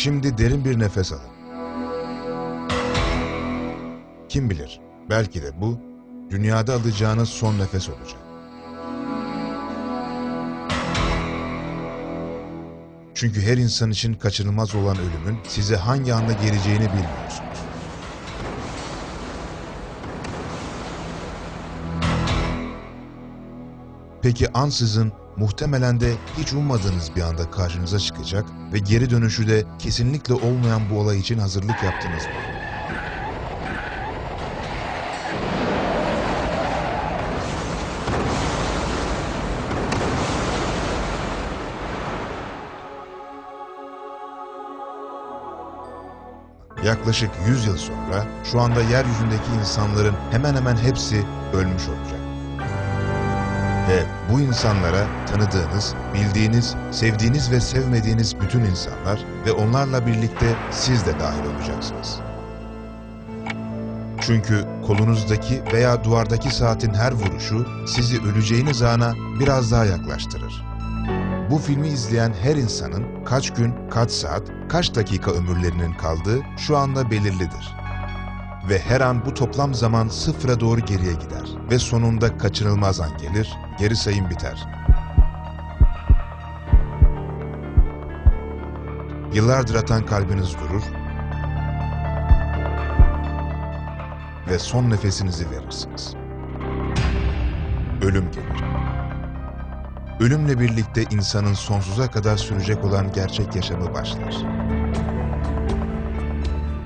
Şimdi derin bir nefes alın. Kim bilir, belki de bu, dünyada alacağınız son nefes olacak. Çünkü her insan için kaçınılmaz olan ölümün size hangi anda geleceğini bilmiyorsunuz. Peki ansızın muhtemelen de hiç ummadığınız bir anda karşınıza çıkacak ve geri dönüşü de kesinlikle olmayan bu olay için hazırlık yaptınız mı? Yaklaşık 100 yıl sonra şu anda yeryüzündeki insanların hemen hemen hepsi ölmüş olacak. Ve bu insanlara tanıdığınız, bildiğiniz, sevdiğiniz ve sevmediğiniz bütün insanlar ve onlarla birlikte siz de dahil olacaksınız. Çünkü kolunuzdaki veya duvardaki saatin her vuruşu sizi öleceğiniz ana biraz daha yaklaştırır. Bu filmi izleyen her insanın kaç gün, kaç saat, kaç dakika ömürlerinin kaldığı şu anda belirlidir. Ve her an bu toplam zaman sıfıra doğru geriye gider ve sonunda kaçınılmaz an gelir, geri sayım biter. Yıllardır atan kalbiniz durur ve son nefesinizi verirsiniz. Ölüm gelir. Ölümle birlikte insanın sonsuza kadar sürecek olan gerçek yaşamı başlar.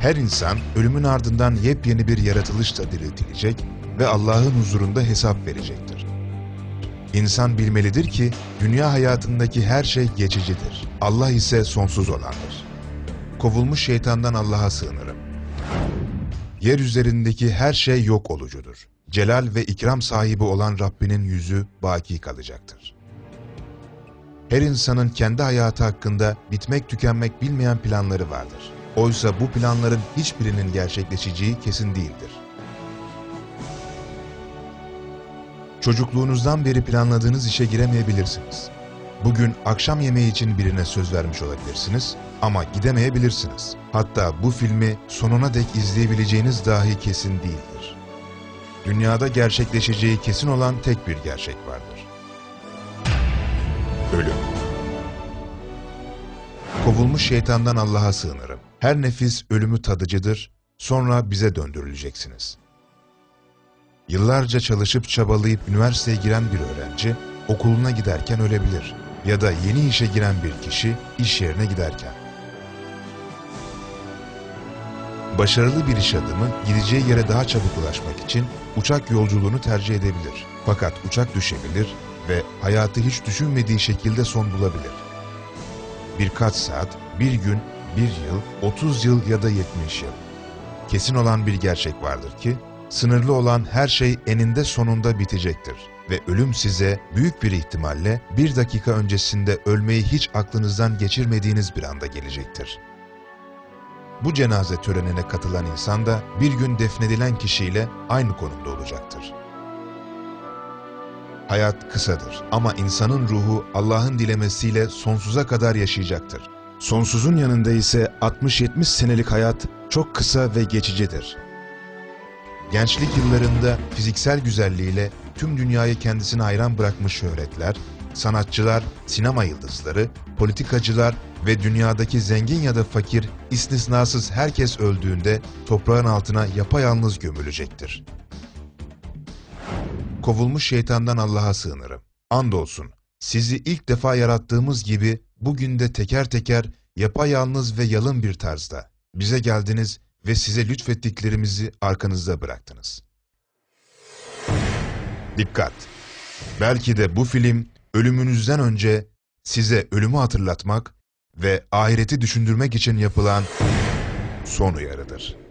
Her insan ölümün ardından yepyeni bir yaratılışla diriltilecek ve Allah'ın huzurunda hesap verecektir. İnsan bilmelidir ki dünya hayatındaki her şey geçicidir. Allah ise sonsuz olandır. Kovulmuş şeytandan Allah'a sığınırım. Yer üzerindeki her şey yok olucudur. Celal ve ikram sahibi olan Rabbinin yüzü baki kalacaktır. Her insanın kendi hayatı hakkında bitmek tükenmek bilmeyen planları vardır. Oysa bu planların hiçbirinin gerçekleşeceği kesin değildir. Çocukluğunuzdan beri planladığınız işe giremeyebilirsiniz. Bugün akşam yemeği için birine söz vermiş olabilirsiniz ama gidemeyebilirsiniz. Hatta bu filmi sonuna dek izleyebileceğiniz dahi kesin değildir. Dünyada gerçekleşeceği kesin olan tek bir gerçek vardır. Ölüm. Kovulmuş şeytandan Allah'a sığınırım. Her nefis ölümü tadıcıdır, sonra bize döndürüleceksiniz. Yıllarca çalışıp çabalayıp üniversiteye giren bir öğrenci, okuluna giderken ölebilir. Ya da yeni işe giren bir kişi, iş yerine giderken. Başarılı bir iş adamı gideceği yere daha çabuk ulaşmak için uçak yolculuğunu tercih edebilir. Fakat uçak düşebilir ve hayatı hiç düşünmediği şekilde son bulabilir. Birkaç saat, bir gün, bir yıl, 30 yıl ya da 70 yıl. Kesin olan bir gerçek vardır ki, sınırlı olan her şey eninde sonunda bitecektir. Ve ölüm size büyük bir ihtimalle bir dakika öncesinde ölmeyi hiç aklınızdan geçirmediğiniz bir anda gelecektir. Bu cenaze törenine katılan insan da bir gün defnedilen kişiyle aynı konumda olacaktır. Hayat kısadır ama insanın ruhu Allah'ın dilemesiyle sonsuza kadar yaşayacaktır. Sonsuzun yanında ise 60-70 senelik hayat çok kısa ve geçicidir. Gençlik yıllarında fiziksel güzelliğiyle tüm dünyayı kendisine hayran bırakmış şöhretler, sanatçılar, sinema yıldızları, politikacılar ve dünyadaki zengin ya da fakir, istisnasız herkes öldüğünde toprağın altına yapayalnız gömülecektir. Kovulmuş şeytandan Allah'a sığınırım. Andolsun, sizi ilk defa yarattığımız gibi bugün de teker teker yapayalnız ve yalın bir tarzda bize geldiniz ve size lütfettiklerimizi arkanızda bıraktınız. Dikkat! Belki de bu film ölümünüzden önce size ölümü hatırlatmak ve ahireti düşündürmek için yapılan son uyarıdır.